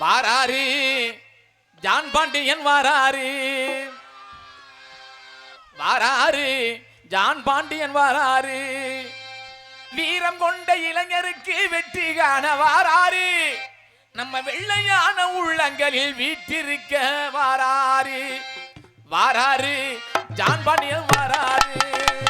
வாராரி. John Pandian வாராரி. வாராரி. John Pandian வாராரி. வீரம் கொண்ட இளைஞருக்கு வெற்றி காண வாராரி. நம்ம வெள்ளையான உள்ளங்களில் வீட்டிருக்க வாராரி. வாராரு. ஜான் பாண்டியன் வாராரு.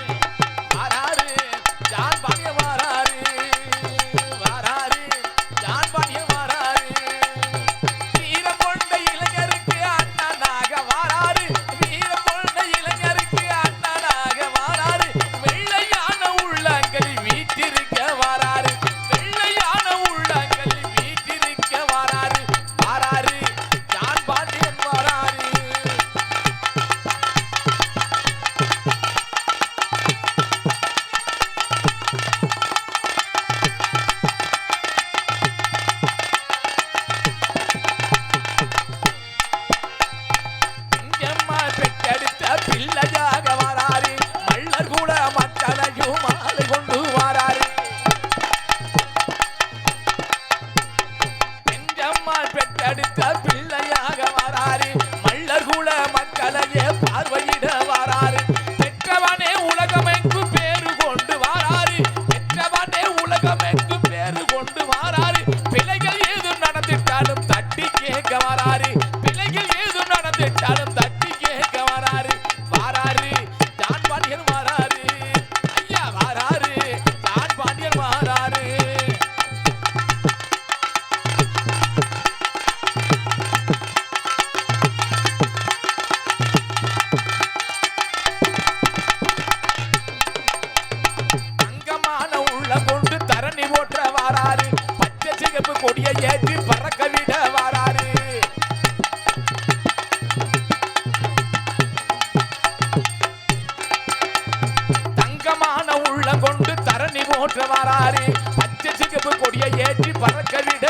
போற்றவாராரி பச்சை சிகப்பு கொடியை ஏற்றி பறக்க விட.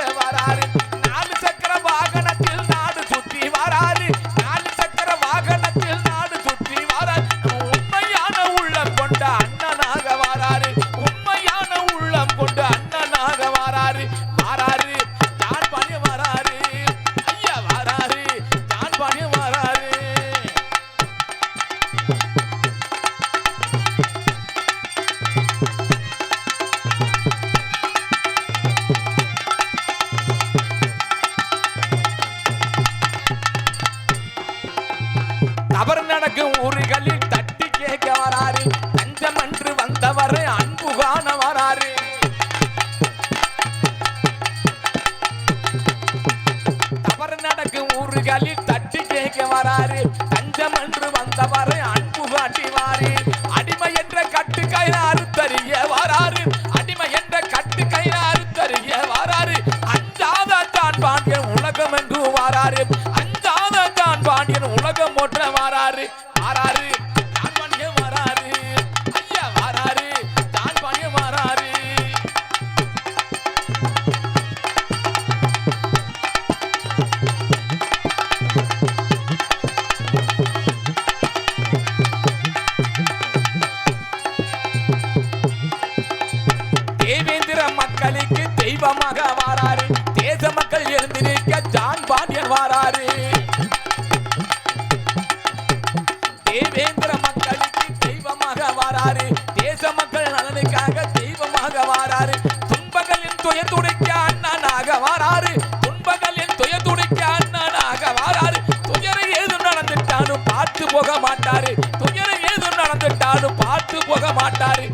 அவரு கலி தட்டி கேட்க வராரு. கோலமாக வாராரு. தேச மக்கள் எழுந்து ஜான் பாண்டியன் வாராரு. தேவேந்திர மக்களுக்கு தெய்வமாக வாராரு. தேச மக்கள் நலனுக்காக தெய்வமாக வாராரு. துன்பங்களின் துயர் துடைக்க அண்ணனாக வாராரு. துன்பங்களின் துயர் துடைக்க அண்ணனாக வாராரு. துயரை ஏதும் நடந்துட்டாலும் பார்த்து போக மாட்டாரு. துயரை ஏதும் நடந்துட்டாலும் பார்த்து போக மாட்டாரு.